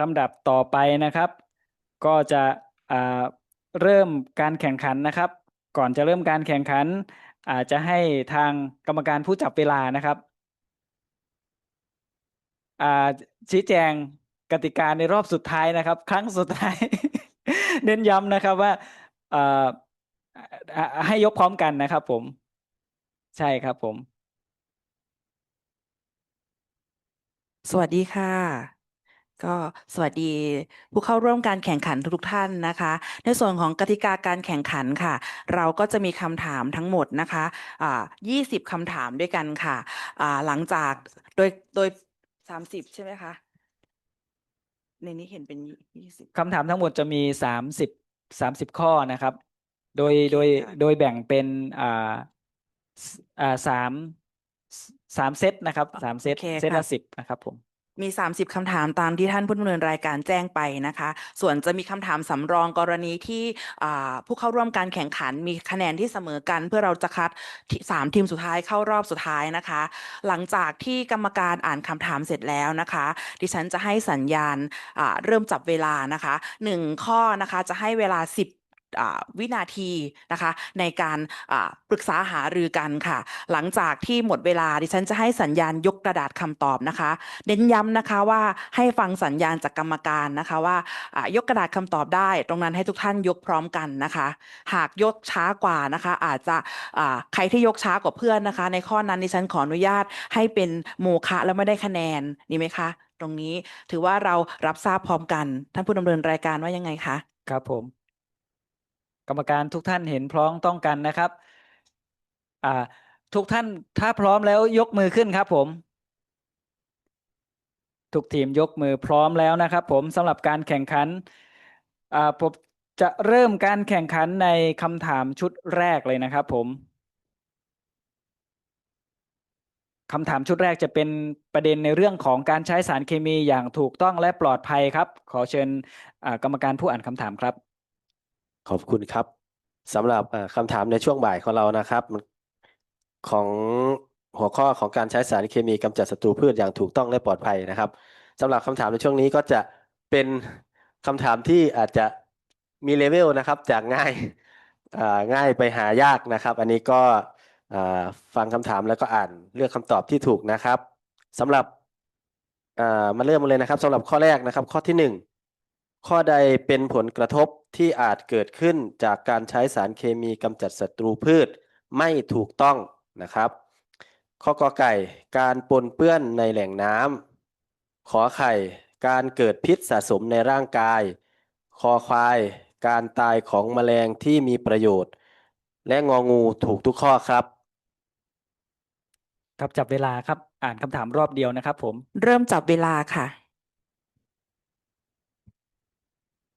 ลำดับต่อไปนะครับ ก็จะเริ่มการแข่งขันนะครับ ก่อนจะเริ่มการแข่งขัน อาจจะให้ทางกรรมการผู้จับเวลานะครับชี้แจงกติกาในรอบสุดท้ายนะครับ ครั้งสุดท้าย เน้นย้ำนะครับว่าให้ยกพร้อมกันนะครับ ผม ใช่ครับผม สวัสดีค่ะ ก็สวัสดีผู้เข้าร่วมการแข่งขันทุกๆท่านนะคะ ในส่วนของกติกาการแข่งขันค่ะ เราก็จะมีคำถามทั้งหมดนะคะอ่า20คำถามด้วยกันค่ะอ่าหลังจากโดยโดย 30 ใช่ไหมคะ ในนี้เห็นเป็น 20คำถามทั้งหมดจะมีสามสิบสามสิบข้อนะครับ โดยโอเคโดยค่ะโดยแบ่งเป็นอ่าสอ่าสามสามเซตนะครับสามเซตโอเคเซตค่ะละสิบนะครับผม มี 30 คำถามตามที่ท่านผู้ดำเนินรายการแจ้งไปนะคะ ส่วนจะมีคำถามสำรองกรณีที่ผู้เข้าร่วมการแข่งขันมีคะแนนที่เสมอกัน เพื่อเราจะคัดที่สามทีมสุดท้ายเข้ารอบสุดท้ายนะคะ หลังจากที่กรรมการอ่านคำถามเสร็จแล้วนะคะ ดิฉันจะให้สัญญาณเริ่มจับเวลานะคะหนึ่งข้อนะคะจะให้เวลา 10 วินาทีนะคะ ในการปรึกษาหารือกันค่ะ หลังจากที่หมดเวลาดิฉันจะให้สัญญาณยกกระดาษคำตอบนะคะ เน้นย้ำนะคะว่าให้ฟังสัญญาณจากกรรมการนะคะว่ายกกระดาษคำตอบได้ ตรงนั้นให้ทุกท่านยกพร้อมกันนะคะ หากยกช้ากว่านะคะ อาจจะใครที่ยกช้ากว่าเพื่อนนะคะ ในข้อนั้นดิฉันขออนุญาตให้เป็นโมฆะแล้วไม่ได้คะแนนนี่ไหมคะตรงนี้ถือว่าเรารับทราบพร้อมกัน ท่านผู้ดำเนินรายการว่ายังไงคะ ครับผม กรรมการทุกท่านเห็นพร้อมต้องกันนะครับ อ่า ทุกท่านถ้าพร้อมแล้วยกมือขึ้นครับผม ทุกทีมยกมือพร้อมแล้วนะครับผมสำหรับการแข่งขัน อ่าผมจะเริ่มการแข่งขันในคำถามชุดแรกเลยนะครับผมคำถามชุดแรกจะเป็นประเด็นในเรื่องของการใช้สารเคมีอย่างถูกต้องและปลอดภัยครับ ขอเชิญกรรมการผู้อ่านคำถามครับ ขอบคุณครับสำหรับคำถามในช่วงบ่ายของเรานะครับ ของหัวข้อของการใช้สารเคมีกำจัดศัตรูพืชอย่างถูกต้องและปลอดภัยนะครับสำหรับคำถามในช่วงนี้ก็จะเป็นคำถามที่อาจจะมีเลเวลนะครับ จากง่ายอ่าง่ายไปหายากนะครับ อันนี้ก็อ่าฟังคำถามแล้วก็อ่านเลือกคำตอบที่ถูกนะครับสำหรับอ่ามาเริ่มกันเลยนะครับสำหรับข้อแรกนะครับ ข้อที่หนึ่งข้อใดเป็นผลกระทบ ที่อาจเกิดขึ้นจากการใช้สารเคมีกำจัดศัตรูพืชไม่ถูกต้องนะครับ ข้อกอไก่การปนเปื้อนในแหล่งน้ำขอไข่การเกิดพิษสะสมในร่างกาย คอควาย การตายของแมลงที่มีประโยชน์ และงองูถูกทุกข้อครับ ครับจับเวลาครับอ่านคำถามรอบเดียวนะครับผม เริ่มจับเวลาค่ะ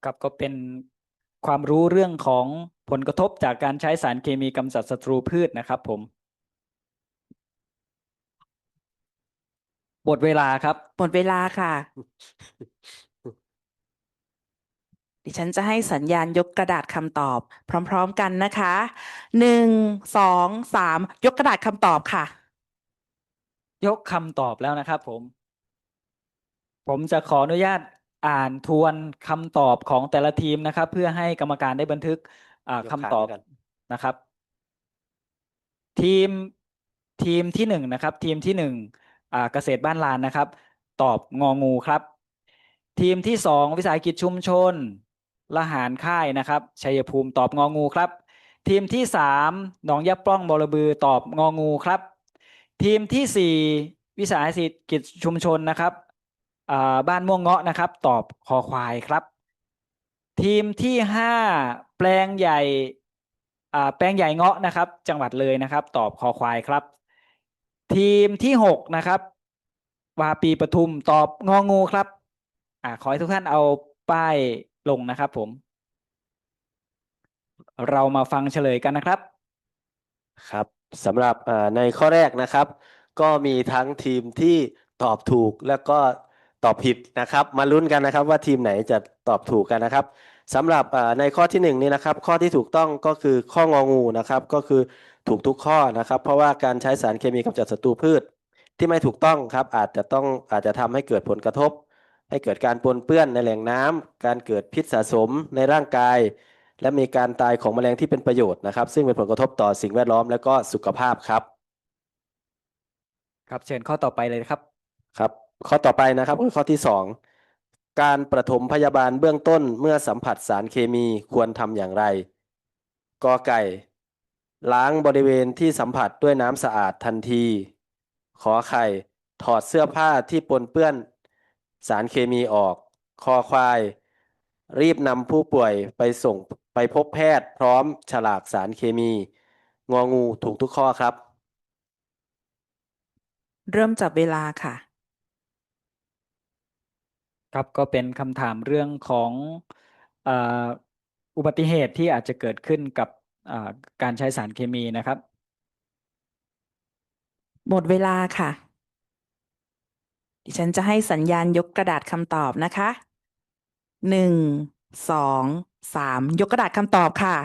ครับก็เป็น ความรู้เรื่องของผลกระทบจากการใช้สารเคมีกำจัดศัตรูพืชนะครับผมหมดเวลาครับ หมดเวลาค่ะ ดิฉันจะให้สัญญาณยกกระดาษคำตอบ พร้อม ๆ กันนะคะหนึ่งสองสามยกกระดาษคำตอบค่ะ ยกคำตอบแล้วนะครับผม ผมจะขออนุญาต อ่านทวนคำตอบของแต่ละทีมนะครับ เพื่อให้กรรมการได้บันทึกอ่ายกคำขาตอบด้วยกัน นะครับ ทีมทีมที่หนึ่งนะครับ ทีมที่หนึ่งอ่าเกษตรบ้านลานนะครับ ตอบงองูครับ ทีมที่สองวิสาหกิจชุมชนละหารค่ายนะครับชัยภูมิตอบงองูครับ ทีมที่สามหนองยะปล้องบอระบือตอบงองูครับ ทีมที่สี่วิสาหกิจชุมชนนะครับอ่า บ้านม่วงเงาะนะครับ ตอบคอควายครับ ทีมที่ห้าแปลงใหญ่แปลงใหญ่เงาะนะครับ จังหวัดเลยนะครับ ตอบคอควายครับ ทีมที่หกนะครับวาปีปทุมตอบงองูครับอ่าขอให้ทุกท่านเอาป้ายลงนะครับ ผม เรามาฟังเฉลยกันนะครับ ครับสำหรับในข้อแรกนะครับ ก็มีทั้งทีมที่ตอบถูกแล้วก็ ตอบผิดนะครับ มาลุ้นกันนะครับว่าทีมไหนจะตอบถูกกันนะครับสำหรับเอ่อในข้อที่หนึ่งนี้นะครับ ข้อที่ถูกต้องก็คือข้ององูนะครับ ก็คือถูกทุกข้อนะครับ เพราะว่าการใช้สารเคมีกำจัดศัตรูพืช ที่ไม่ถูกต้องครับ อาจจะต้องอาจจะทำให้เกิดผลกระทบ ให้เกิดการปนเปื้อนในแหล่งน้ำการเกิดพิษสะสมในร่างกาย และมีการตายของแมลงที่เป็นประโยชน์นะครับ ซึ่งเป็นผลกระทบต่อสิ่งแวดล้อมและก็สุขภาพครับ ครับเชิญข้อต่อไปเลยครับครับ ข้อต่อไปนะครับคือข้อที่สองการประถมพยาบาลเบื้องต้นเมื่อสัมผัสสารเคมีควรทำอย่างไรกอไก่ ล้างบริเวณที่สัมผัสด้วยน้ำสะอาดทันที ขอไข่ ถอดเสื้อผ้าที่ปนเปื้อนสารเคมีออก คอควาย รีบนำผู้ป่วยไปส่งไปพบแพทย์พร้อมฉลากสารเคมี งองูถูกทุกข้อครับ เริ่มจับเวลาค่ะ ครับก็เป็นคำถามเรื่องของอ่าอุบัติเหตุที่อาจจะเกิดขึ้นกับอ่าการใช้สารเคมีนะครับ หมดเวลาค่ะ ดิฉันจะให้สัญญาณยกกระดาษคำตอบนะคะหนึ่งสองสามยกกระดาษคำตอบค่ะ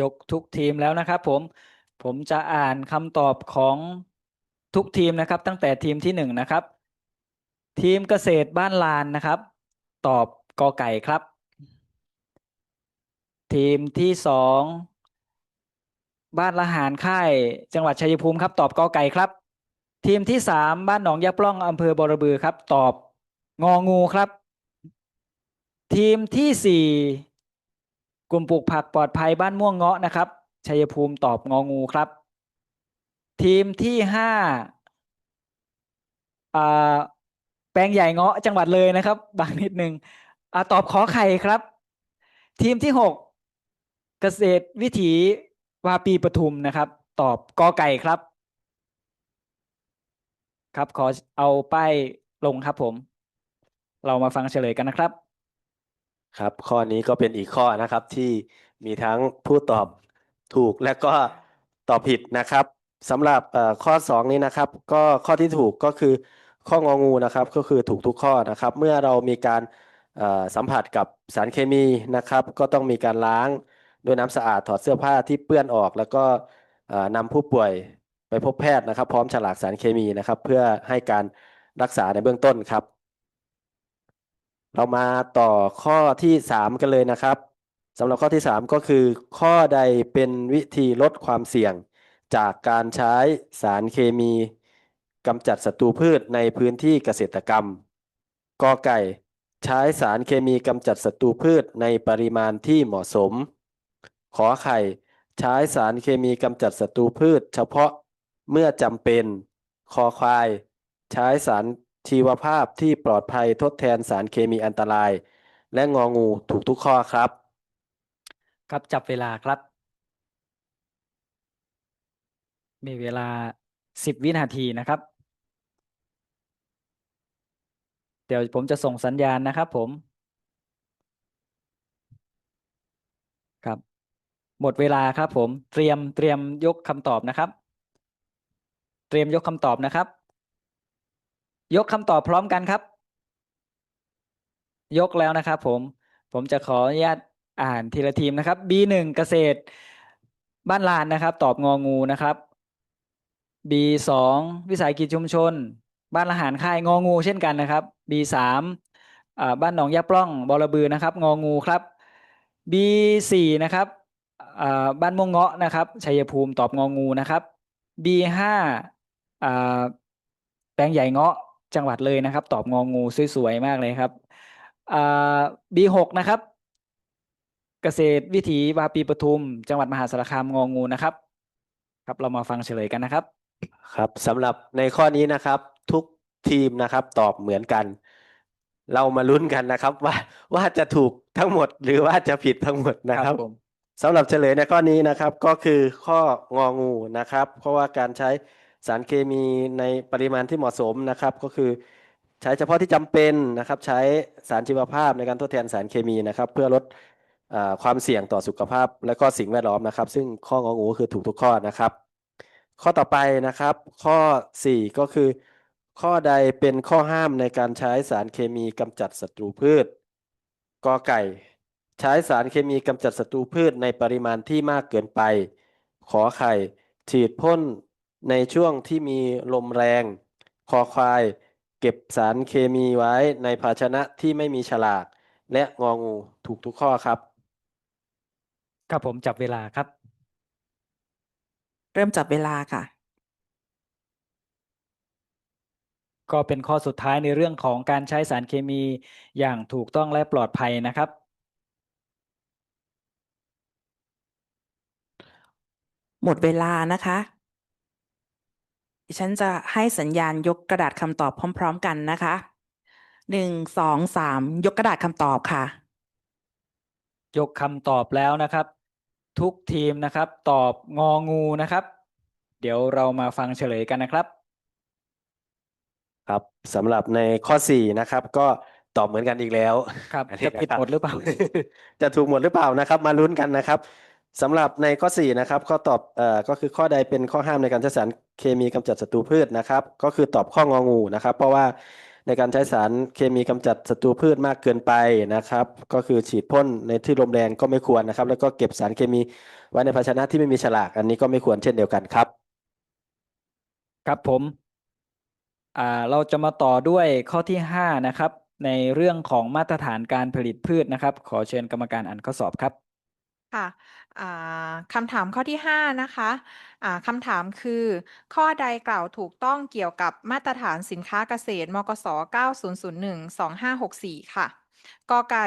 ยกทุกทีมแล้วนะครับผมผมจะอ่านคำตอบของทุกทีมนะครับ ตั้งแต่ทีมที่หนึ่งนะครับ ทีมเกษตรบ้านลานนะครับ ตอบกอไก่ครับ ทีมที่สองบ้านละหารค่ายจังหวัดชัยภูมิครับ ตอบกอไก่ครับ ทีมที่สามบ้านหนองยะปล้องอำเภอบอระบือครับ ตอบงองูครับ ทีมที่สี่กลุ่มปลูกผักปลอดภัยบ้านม่วงเงาะนะครับชัยภูมิตอบงองูครับ ทีมที่ห้าอ่า ปลงใหญ่เงาะจังหวัดเลยนะครับ บางนิดนึงอ่าตอบขอไข่ครับ ทีมที่หกเกษตรวิถีวาปีปทุมนะครับ ตอบกอไก่ครับ ครับขอเอาป้ายลงครับผม เรามาฟังเฉลยกันนะครับ ครับ ข้อนี้ก็เป็นอีกข้อนะครับที่มีทั้งผู้ตอบถูกและก็ตอบผิดนะครับสำหรับข้อสองนี้นะครับ ก็ข้อที่ถูกก็คือ ข้ององูนะครับก็คือถูกทุกข้อนะครับ เมื่อเรามีการสัมผัสกับสารเคมีนะครับ ก็ต้องมีการล้างด้วยน้ำสะอาดถอดเสื้อผ้าที่เปื้อนออก แล้วก็เอ่อนำผู้ป่วยไปพบแพทย์นะครับ พร้อมฉลากสารเคมีนะครับ เพื่อให้การรักษาในเบื้องต้นครับ เรามาต่อข้อที่สามกันเลยนะครับสำหรับข้อที่สามก็คือ ข้อใดเป็นวิธีลดความเสี่ยงจากการใช้สารเคมี กำจัดศัตรูพืชในพื้นที่เกษตรกรรม กอไก่ ใช้สารเคมีกำจัดศัตรูพืชในปริมาณที่เหมาะสม ขอไข่ ใช้สารเคมีกำจัดศัตรูพืช เฉพาะเมื่อจำเป็น คอควาย ใช้สารชีวภาพที่ปลอดภัยทดแทนสารเคมีอันตราย และงองูถูกทุกข้อครับ ครับจับเวลาครับ มีเวลาสิบวินาทีนะครับ เดี๋ยวผมจะส่งสัญญาณนะครับผม ครับ หมดเวลาครับผม เตรียมเตรียมยกคำตอบนะครับ เตรียมยกคำตอบนะครับ ยกคำตอบพร้อมกันครับ ยกแล้วนะครับผม ผมจะขออนุญาตอ่านทีละทีมนะครับ B1 เกษตร บ้านลานนะครับ ตอบงองูนะครับ B2 วิสาหกิจชุมชน บ้านละหารค่ายงองูเช่นกันนะครับ B3 อ่าบ้านหนองยะปล้องบอระบือนะครับ งองูครับ B4 นะครับอ่าบ้านม่วงเงาะนะครับชัยภูมิตอบงองูนะครับ B5 อ่าแปลงใหญ่เงาะจังหวัดเลยนะครับ ตอบงองูสวยๆมากเลยครับอ่า B6 นะครับ เกษตรวิถีวาปีปทุม จังหวัดมหาสารคามงองูนะครับ ครับเรามาฟังเฉลยกันนะครับ ครับสำหรับในข้อนี้นะครับ ทุกทีมนะครับ ตอบเหมือนกัน เรามาลุ้นกันนะครับ ว่าว่าจะถูกทั้งหมด หรือว่าจะผิดทั้งหมดนะครับผมสำหรับเฉลยในข้อนี้นะครับ ก็คือข้ององูนะครับ เพราะว่าการใช้สารเคมีในปริมาณที่เหมาะสมนะครับ ก็คือใช้เฉพาะที่จำเป็นนะครับ ใช้สารชีวภาพในการทดแทนสารเคมีนะครับ เพื่อลดอ่าความเสี่ยงต่อสุขภาพ และก็สิ่งแวดล้อมนะครับ ซึ่งข้ององูคือถูกทุกข้อนะครับ ข้อต่อไปนะครับ ข้อ 4 ก็คือ ข้อใดเป็นข้อห้ามในการใช้สารเคมีกำจัดศัตรูพืชกอไก่ ใช้สารเคมีกำจัดศัตรูพืชในปริมาณที่มากเกินไป ขอไข่ ฉีดพ่นในช่วงที่มีลมแรง คอควาย เก็บสารเคมีไว้ในภาชนะที่ไม่มีฉลาก และงองูถูกทุกข้อครับ ครับผมจับเวลาครับ เริ่มจับเวลาค่ะ ก็เป็นข้อสุดท้ายในเรื่องของการใช้สารเคมีอย่างถูกต้องและปลอดภัยนะครับ หมดเวลานะคะดิฉันจะให้สัญญาณยกกระดาษคำตอบพร้อม ๆ กันนะคะหนึ่งสองสามยกกระดาษคำตอบค่ะ ยกคำตอบแล้วนะครับ ทุกทีมนะครับ ตอบงองูนะครับ เดี๋ยวเรามาฟังเฉลยกันนะครับครับ สำหรับในข้อสี่นะครับ ก็ตอบเหมือนกันอีกแล้วครับอันนี้จะผิดนคบหมดหรือเปล่า จะถูกหมดหรือเปล่านะครับ มาลุ้นกันนะครับสำหรับในข้อ4นะครับข้อตอบเอ่อก็คือข้อใดเป็นข้อห้ามในการใช้สารเคมีกำจัดศัตรูพืชนะครับ ก็คือตอบข้ององูนะครับ เพราะว่าในการใช้สารเคมีกำจัดศัตรูพืชมากเกินไปนะครับ ก็คือฉีดพ่นในที่ลมแรงก็ไม่ควรนะครับ แล้วก็เก็บสารเคมีไว้ในภาชนะที่ไม่มีฉลาก อันนี้ก็ไม่ควรเช่นเดียวกันครับ ครับผม อ่าเราจะมาต่อด้วยข้อที่ห้านะครับ ในเรื่องของมาตรฐานการผลิตพืชนะครับ ขอเชิญกรรมการอ่านข้อสอบครับ ค่ะอ่าคำถามข้อที่ห้านะคะอ่าคำถามคือ ข้อใดกล่าวถูกต้องเกี่ยวกับมาตรฐานสินค้าเกษตร มกส 9001-2564 ค่ะกอไก่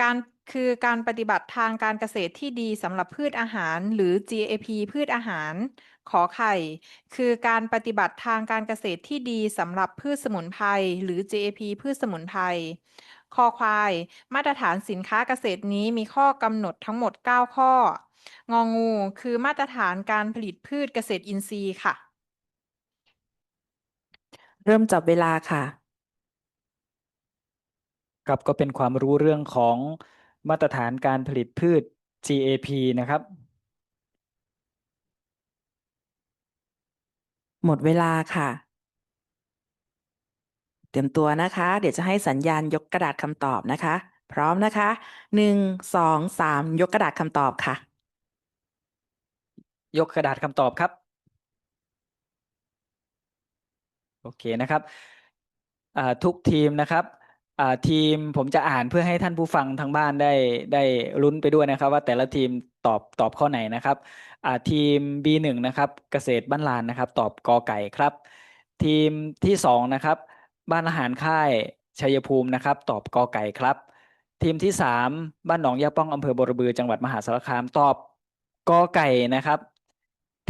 การคือการปฏิบัติทางการเกษตรที่ดีสำหรับพืชอาหาร หรือ GAP พืชอาหาร ขอไข่ คือการปฏิบัติทางการเกษตรที่ดีสำหรับพืชสมุนไพรหรือ GAP พืชสมุนไพรคอควาย มาตรฐานสินค้าเกษตรนี้มีข้อกำหนดทั้งหมด 9 ข้อ งองู คือมาตรฐานการผลิตพืชเกษตรอินทรีย์ค่ะ เริ่มจับเวลาค่ะ ครับก็เป็นความรู้เรื่องของมาตรฐานการผลิตพืช GAP นะครับ หมดเวลาค่ะ เตรียมตัวนะคะ เดี๋ยวจะให้สัญญาณยกกระดาษคำตอบนะคะ พร้อมนะคะหนึ่งสองสามยกกระดาษคำตอบค่ะ ยกกระดาษคำตอบครับ โอเคนะครับทุกทีมนะครับ ทีมผมจะอ่านเพื่อให้ท่านผู้ฟังทางบ้านได้ได้ลุ้นไปด้วยนะครับ ว่าแต่ละทีมตอบตอบข้อไหนนะครับอ่าทีม B1 นะครับเกษตรบ้านลานนะครับ ตอบกอไก่ครับ ทีมที่สองนะครับบ้านอาหารค่ายชัยภูมินะครับ ตอบกอไก่ครับ ทีมที่สามบ้านหนองยาป้องอำเภอบรบือจังหวัดมหาสารคามตอบกอไก่นะครับ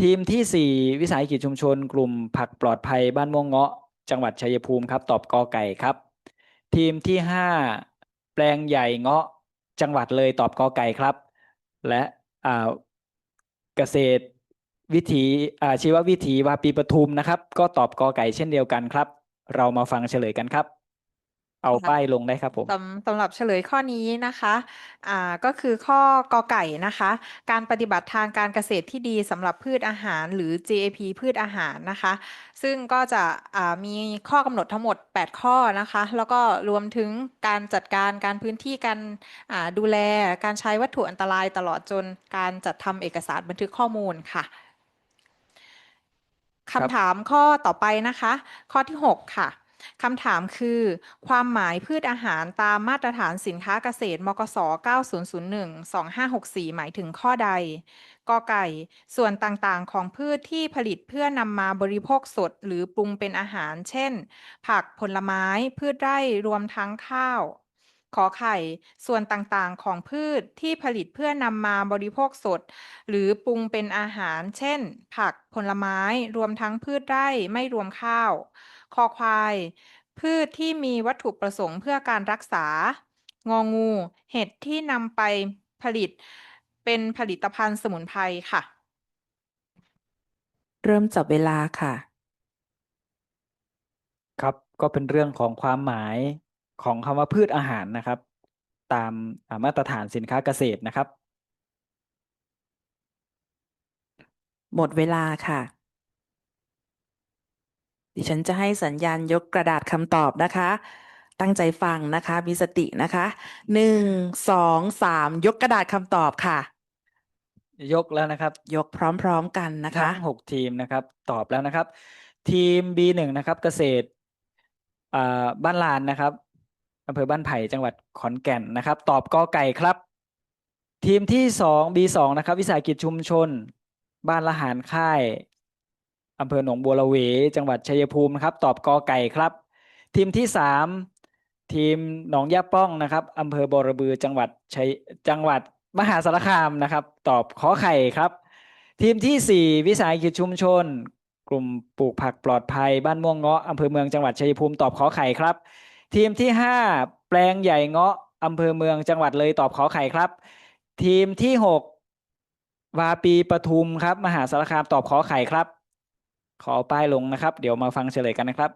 ทีมที่สี่วิสาหกิจชุมชน กลุ่มผักปลอดภัยบ้านม่วงเงาะ จังหวัดชัยภูมิครับ ตอบกอไก่ครับ ทีมที่ห้าแปลงใหญ่เงาะจังหวัดเลยตอบกอไก่ครับ และอ่าเกษตรวิถีอ่าชีววิถีวาปีปทุมนะครับ ก็ตอบกอไก่เช่นเดียวกันครับ เรามาฟังเฉลยกันครับ เอาค่ะป้ายลงได้ครับผม สำสำหรับเฉลยข้อนี้นะคะอ่าก็คือข้อกอไก่นะคะ การปฏิบัติทางการเกษตรที่ดีสำหรับพืชอาหารหรือ GAP พืชอาหารนะคะ ซึ่งก็จะอ่ามีข้อกำหนดทั้งหมด 8 ข้อนะคะ แล้วก็รวมถึงการจัดการการพื้นที่การอ่าดูแลการใช้วัตถุอันตรายตลอดจนการจัดทำเอกสารบันทึกข้อมูลค่ะครับคำถามข้อต่อไปนะคะ ข้อที่ 6 ค่ะ คำถามคือ ความหมายพืชอาหารตามมาตรฐานสินค้าเกษตร มกส 9001-2564 หมายถึงข้อใดกอไก่ ส่วนต่างๆ ของพืชที่ผลิตเพื่อนำมาบริโภคสดหรือปรุงเป็นอาหาร เช่น ผักผลไม้ พืชไร่รวมทั้งข้าว ขอไข่ ส่วนต่างๆ ของพืชที่ผลิตเพื่อนำมาบริโภคสด หรือปรุงเป็นอาหาร เช่น ผักผลไม้ รวมทั้งพืชไร่ไม่รวมข้าว คอควาย พืชที่มีวัตถุประสงค์เพื่อการรักษา งองู เห็ดที่นำไปผลิต เป็นผลิตภัณฑ์สมุนไพรค่ะ เริ่มจับเวลาค่ะ ครับก็เป็นเรื่องของความหมายของคำว่าพืชอาหารนะครับ ตามอ่ามาตรฐานสินค้าเกษตรนะครับ หมดเวลาค่ะ ดิฉันจะให้สัญญาณยกกระดาษคำตอบนะคะ ตั้งใจฟังนะคะ มีสตินะคะหนึ่งสองสามยกกระดาษคำตอบค่ะ ยกแล้วนะครับยกพร้อมๆกันนะคะ ทั้งหกทีมนะครับ ตอบแล้วนะครับ ทีม B1 นะครับ เกษตรอ่าบ้านลานนะครับอำเภอบ้านไผ่จังหวัดขอนแก่นนะครับ ตอบกอไก่ครับ ทีมที่สอง B2 นะครับ วิสาหกิจชุมชน บ้านละหารค่าย อำเภอหนองบัวระเว จังหวัดชัยภูมินะครับ ตอบกอไก่ครับ ทีมที่สามทีมหนองยาป้องนะครับอำเภอบอระบือจังหวัดชัยจังหวัดมหาสารคามนะครับ ตอบขอไข่ครับ ทีมที่สี่วิสาหกิจชุมชน กลุ่มปลูกผักปลอดภัย บ้านม่วงเงาะอำเภอเมืองจังหวัดชัยภูมิตอบขอไข่ครับ ทีมที่ห้าแปลงใหญ่เงาะอำเภอเมืองจังหวัดเลยตอบขอไข่ครับ ทีมที่หกวาปีปทุมครับ มหาสารคามตอบขอไข่ครับ ขอป้ายลงนะครับ เดี๋ยวมาฟังเฉลยกันนะครับ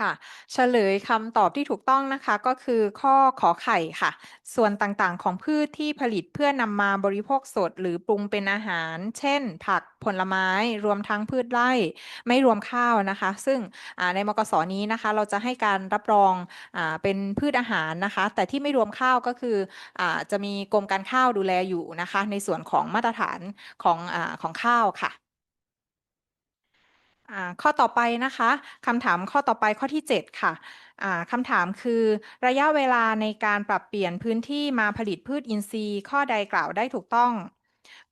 ค่ะ เฉลยคำตอบที่ถูกต้องนะคะก็คือข้อขอไข่ค่ะ ส่วนต่างๆของพืชที่ผลิตเพื่อนำมาบริโภคสด หรือปรุงเป็นอาหาร เช่น ผักผลไม้ รวมทั้งพืชไร่ ไม่รวมข้าวนะคะ ซึ่งในมกสนี้นะคะ เราจะให้การรับรองอเป็นพืชอาหารนะคะ แต่ที่ไม่รวมข้าวก็คืออจะมีกรมการข้าวดูแลอยู่นะคะ ในส่วนของมาตรฐานของอของข้าวค่ะ อ่าข้อต่อไปนะคะคำถามข้อต่อไปข้อที่ 7 ค่ะอ่าคำถามคือระยะเวลาในการปรับเปลี่ยนพื้นที่มาผลิตพืชอินทรีย์ ข้อใดกล่าวได้ถูกต้อง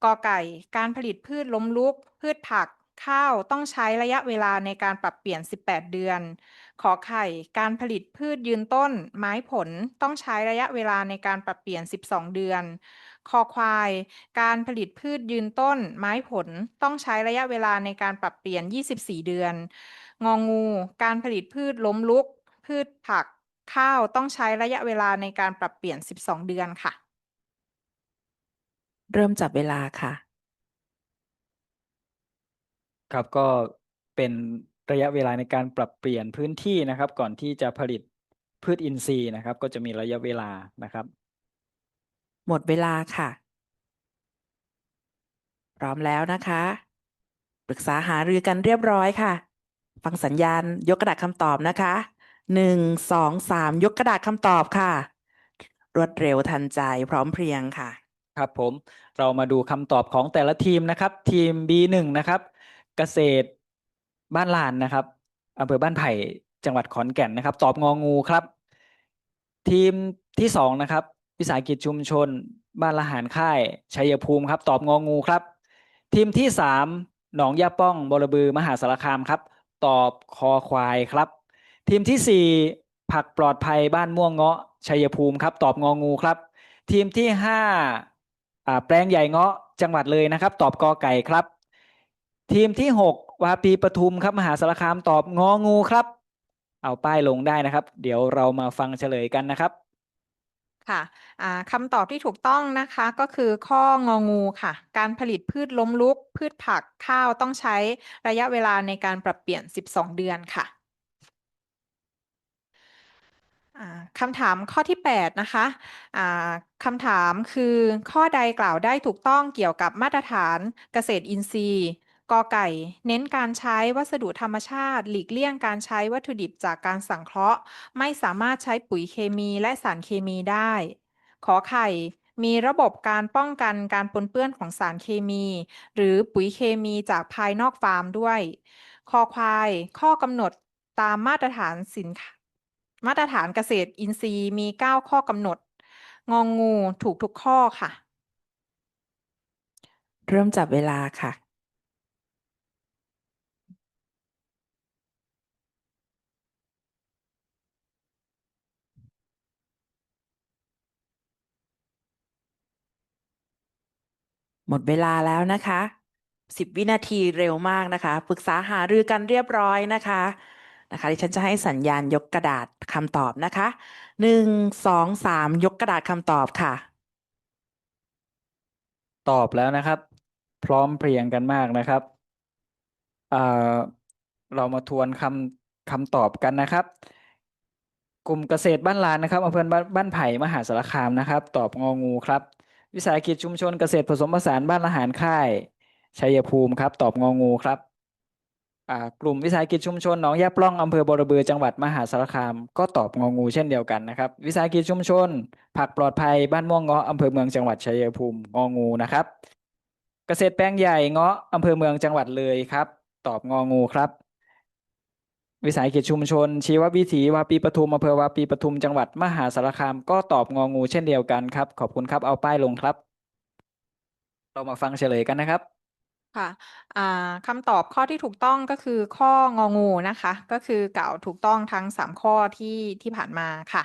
กอไก่ การผลิตพืชล้มลุก พืชผัก ข้าวต้องใช้ระยะเวลาในการปรับเปลี่ยน 18 เดือน ขอไข่ การผลิตพืชยืนต้น ไม้ผลต้องใช้ระยะเวลาในการปรับเปลี่ยน 12 เดือน คอควาย การผลิตพืชยืนต้น ไม้ผลต้องใช้ระยะเวลาในการปรับเปลี่ยน 24 เดือน งองู การผลิตพืชล้มลุก พืชผัก ข้าวต้องใช้ระยะเวลาในการปรับเปลี่ยน 12 เดือนค่ะ เริ่มจับเวลาค่ะ ครับก็เป็น ระยะเวลาในการปรับเปลี่ยนพื้นที่นะครับ ก่อนที่จะผลิตพืชอินทรีย์นะครับ ก็จะมีระยะเวลานะครับ หมดเวลาค่ะ พร้อมแล้วนะคะปรึกษาหารือกันเรียบร้อยค่ะ ฟังสัญญาณยกกระดาษคำตอบนะคะหนึ่งสองสามยกกระดาษคำตอบค่ะ รวดเร็วทันใจพร้อมเพรียงค่ะ ครับผมเรามาดูคำตอบของแต่ละทีมนะครับ ทีม B1 นะครับ เกษตร บ้านลานนะครับอำเภอบ้านไผ่จังหวัดขอนแก่นนะครับ ตอบงองูครับ ทีมที่สองนะครับ วิสาหกิจชุมชน บ้านละหารค่ายชัยภูมิครับ ตอบงองูครับ ทีมที่สามหนองยาป้องบรบือมหาสารคามครับ ตอบคอควายครับ ทีมที่สี่ผักปลอดภัยบ้านม่วงเงาะชัยภูมิครับ ตอบงองูครับ ทีมที่ห้าอ่าแปลงใหญ่เงาะจังหวัดเลยนะครับ ตอบกอไก่ครับ ทีมที่หก วาปีปทุมครับมหาสารคามตอบงองูครับ เอาป้ายลงได้นะครับ เดี๋ยวเรามาฟังเฉลยกันนะครับค่ะคำตอบที่ถูกต้องนะคะก็คือข้ององูค่ะ การผลิตพืชล้มลุก พืชผักข้าวต้องใช้ระยะเวลาในการปรับเปลี่ยน 12 เดือนค่ะคำถามข้อที่ 8 นะคะคำถามคือข้อใดกล่าวได้ถูกต้องเกี่ยวกับมาตรฐานเกษตรอินทรีย์ กอไก่ เน้นการใช้วัสดุธรรมชาติ หลีกเลี่ยงการใช้วัตถุดิบจากการสังเคราะห์ ไม่สามารถใช้ปุ๋ยเคมีและสารเคมีได้ ขอไข่ มีระบบการป้องกันการปนเปื้อนของสารเคมี หรือปุ๋ยเคมีจากภายนอกฟาร์มด้วย คอควาย ข้อกำหนดตามมาตรฐานสินค้ามาตรฐานเกษตรอินทรีย์มี 9 ข้อกำหนด งองงูถูกทุกข้อค่ะ เริ่มจับเวลาค่ะ หมดเวลาแล้วนะคะสิบวินาทีเร็วมากนะคะปรึกษาหารือกันเรียบร้อยนะคะนะคะดิฉันจะให้สัญญาณยกกระดาษคำตอบนะคะหนึ่งสองสามยกกระดาษคำตอบค่ะ ตอบแล้วนะครับ พร้อมเพรียงกันมากนะครับเอ่อเรามาทวนคำคำตอบกันนะครับ กลุ่มเกษตรบ้านลานนะครับอำเภอบ้านไผ่มหาสารคามนะครับ ตอบงองูครับ วิสาหกิจชุมชนเกษตรผสมผสานบ้านละหารค่ายชัยภูมิครับ ตอบงองูครับกลุ่มวิสาหกิจชุมชนหนองยาปล่องอำเภอบรบือจังหวัดมหาสารคาม ก็ตอบงองูเช่นเดียวกันนะครับ วิสาหกิจชุมชน ผักปลอดภัยบ้านม่วงเงาะอำเภอเมืองจังหวัดชัยภูมิงองูนะครับ เกษตรแปลงใหญ่เงาะอำเภอเมืองจังหวัดเลยครับ ตอบงองูครับ วิสาหกิจชุมชน ชีววิถีวาปีปทุมอำเภอวาปีปทุมจังหวัดมหาสารคามก็ตอบงองูเช่นเดียวกันครับ ขอบคุณครับเอาป้ายลงครับ เรามาฟังเฉลยกันนะครับค่ะอ่าคำตอบข้อที่ถูกต้องก็คือข้ององูนะคะ ก็คือกล่าวถูกต้องทั้งสามข้อที่ที่ผ่านมาค่ะ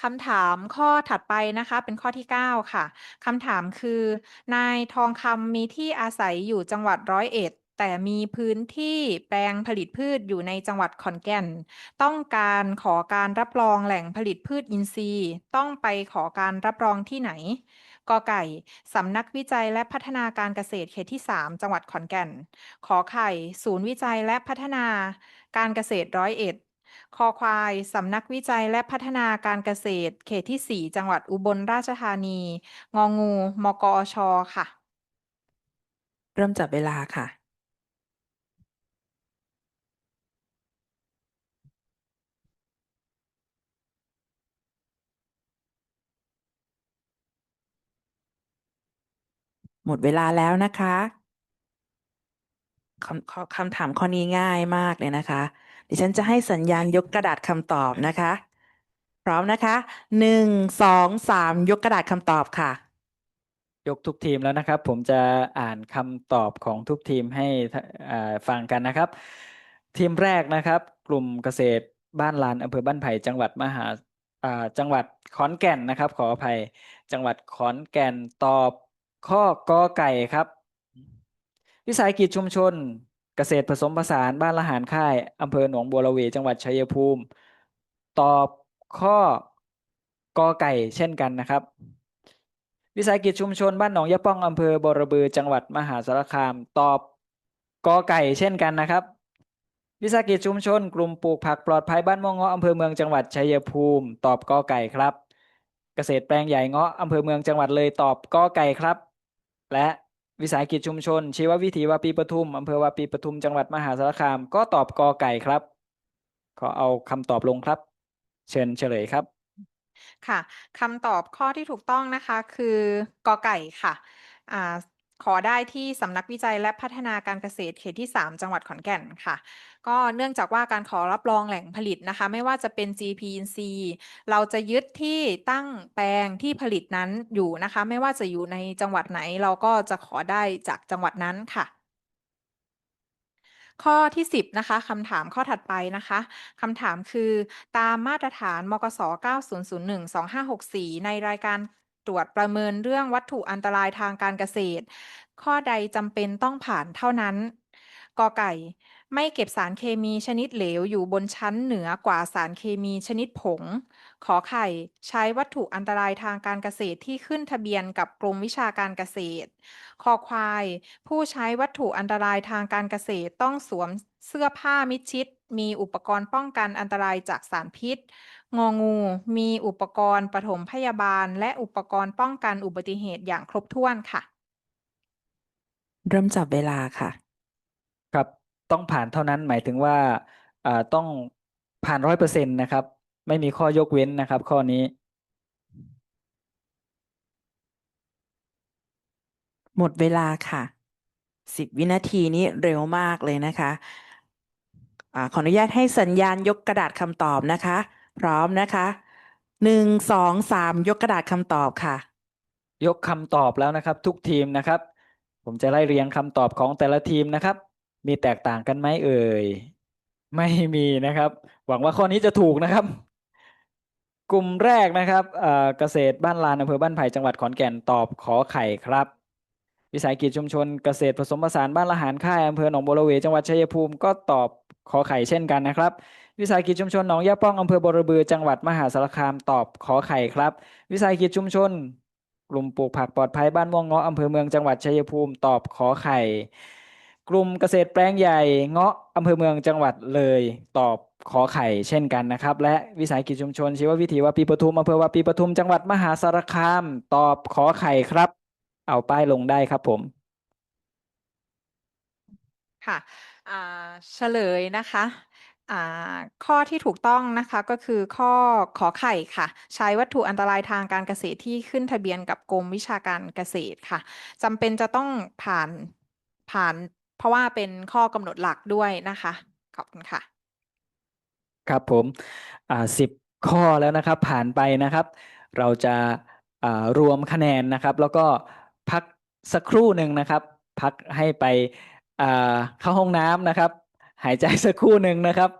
คำถามข้อถัดไปนะคะ เป็นข้อที่ 9 ค่ะคำถามคือ นายทองคำมีที่อาศัยอยู่จังหวัดร้อยเอ็ด แต่มีพื้นที่แปลงผลิตพืชอยู่ในจังหวัดขอนแก่น ต้องการขอการรับรองแหล่งผลิตพืชอินทรีย์ ต้องไปขอการรับรองที่ไหนกอไก่สำนักวิจัยและพัฒนาการเกษตรเขตที่ 3 จังหวัดขอนแก่น ขอไข่ ศูนย์วิจัยและพัฒนาการเกษตรร้อยเอ็ดคอควาย สำนักวิจัยและพัฒนาการเกษตร เขตที่ 4 จังหวัดอุบลราชธานี งองู มกอชค่ะ เริ่มจับเวลาค่ะ หมดเวลาแล้วนะคะคำข้อคำถามข้อนี้ง่ายมากเลยนะคะ ดิฉันจะให้สัญญาณยกกระดาษคำตอบนะคะ พร้อมนะคะหนึ่งสองสามยกกระดาษคำตอบค่ะ ยกทุกทีมแล้วนะครับ ผมจะอ่านคำตอบของทุกทีมให้อ่าฟังกันนะครับ ทีมแรกนะครับ กลุ่มเกษตรบ้านลานอำเภอบ้านไผ่จังหวัดมหาอ่าจังหวัดขอนแก่นนะครับ ขออภัยจังหวัดขอนแก่นตอบ ข้อกอไก่ครับ วิสาหกิจชุมชน เกษตรผสมผสานบ้านละหารค่ายอำเภอหนองบัวระเวจังหวัดชัยภูมิ ตอบข้อกอไก่เช่นกันนะครับ วิสาหกิจชุมชนบ้านหนองยะป้องอำเภอบอระบือจังหวัดมหาสารคาม ตอบกอไก่เช่นกันนะครับ วิสาหกิจชุมชน กลุ่มปลูกผักปลอดภัยบ้านม่วงเงาะอำเภอเมืองจังหวัดชัยภูมิ ตอบกอไก่ครับ เกษตรแปลงใหญ่เงาะอำเภอเมืองจังหวัดเลยตอบกอไก่ครับ และวิสาหกิจชุมชน ชีววิถีวาปีปทุมอำเภอวาปีปทุมจังหวัดมหาสารคาม ก็ตอบกอไก่ครับ ขอเอาคำตอบลงครับ เชิญเฉลยครับ ค่ะคำตอบข้อที่ถูกต้องนะคะ คือกอไก่ค่ะอ่าขอได้ที่สำนักวิจัยและพัฒนาการเกษตรเขตที่ 3 จังหวัดขอนแก่นค่ะ ก็เนื่องจากว่าการขอรับรองแหล่งผลิตนะคะ ไม่ว่าจะเป็น GPNC เราจะยึดที่ตั้งแปลงที่ผลิตนั้นอยู่นะคะ ไม่ว่าจะอยู่ในจังหวัดไหนเราก็จะขอได้จากจังหวัดนั้นค่ะข้อที่ 10 นะคะคำถามข้อถัดไปนะคะคำถามคือตามมาตรฐานมกส9001 2564 ในรายการตรวจประเมินเรื่องวัตถุอันตรายทางการเกษตร ข้อใดจำเป็นต้องผ่านเท่านั้นกอไก่ ไม่เก็บสารเคมีชนิดเหลวอยู่บนชั้นเหนือกว่าสารเคมีชนิดผง ขอไข่ใช้วัตถุอันตรายทางการเกษตรที่ขึ้นทะเบียนกับกรมวิชาการเกษตร คอควาย ผู้ใช้วัตถุอันตรายทางการเกษตรต้องสวมเสื้อผ้ามิดชิด มีอุปกรณ์ป้องกันอันตรายจากสารพิษ งองู มีอุปกรณ์ปฐมพยาบาล และอุปกรณ์ป้องกันอุบัติเหตุอย่างครบถ้วนค่ะ เริ่มจับเวลาค่ะ ครับ ต้องผ่านเท่านั้นหมายถึงว่าอ่าต้องผ่านร้อยเปอร์เซ็นต์นะครับ ไม่มีข้อยกเว้นนะครับ ข้อนี้ หมดเวลาค่ะสิบวินาทีนี้เร็วมากเลยนะคะอาขออนุญาตให้สัญญาณยกกระดาษคำตอบนะคะ พร้อมนะคะหนึ่งสองสามยกกระดาษคำตอบค่ะ ยกคำตอบแล้วนะครับ ทุกทีมนะครับ ผมจะไล่เรียงคำตอบของแต่ละทีมนะครับ มีแตกต่างกันไหมเอ่ย ไม่มีนะครับ หวังว่าข้อนี้จะถูกนะครับ กลุ่มแรกนะครับเกษตรบ้านลานอำเภอบ้านไผ่จังหวัดขอนแก่นตอบขอไข่ครับ วิสาหกิจชุมชนเกษตรผสมผสานบ้านละหารค่ายอำเภอหนองบัวระเวจังหวัดชัยภูมิก็ตอบขอไข่เช่นกันนะครับ วิสาหกิจชุมชนหนองยะป้องอำเภอบอระบือจังหวัดมหาสารคามตอบขอไข่ครับ วิสาหกิจชุมชน กลุ่มปลูกผักปลอดภัยบ้านม่วงเงาะอำเภอเมืองจังหวัดชัยภูมิตอบขอไข่ กลุ่มเกษตรแปลงใหญ่เงาะอำเภอเมืองจังหวัดเลยตอบขอไข่เช่นกันนะครับ และวิสาหกิจชุมชนชีววิถีวาปีปทุมอำเภอวาปีปทุมจังหวัดมหาสารคาม ตอบขอไข่ครับ เอาป้ายลงได้ครับผม ค่ะเฉลยนะคะข้อที่ถูกต้องนะคะก็คือข้อขอไข่ค่ะ ใช้วัตถุอันตรายทางการเกษตรที่ขึ้นทะเบียนกับกรมวิชาการเกษตรค่ะจำเป็นจะต้องผ่านผ่าน เพราะว่าเป็นข้อกำหนดหลักด้วยนะคะ ขอบคุณค่ะ ครับผมอ่าสิบข้อแล้วนะครับผ่านไปนะครับ เราจะอ่ารวมคะแนนนะครับ แล้วก็พักสักครู่หนึ่งนะครับ พักให้ไปอ่าเข้าห้องน้ำนะครับ หายใจสักครู่หนึ่งนะครับ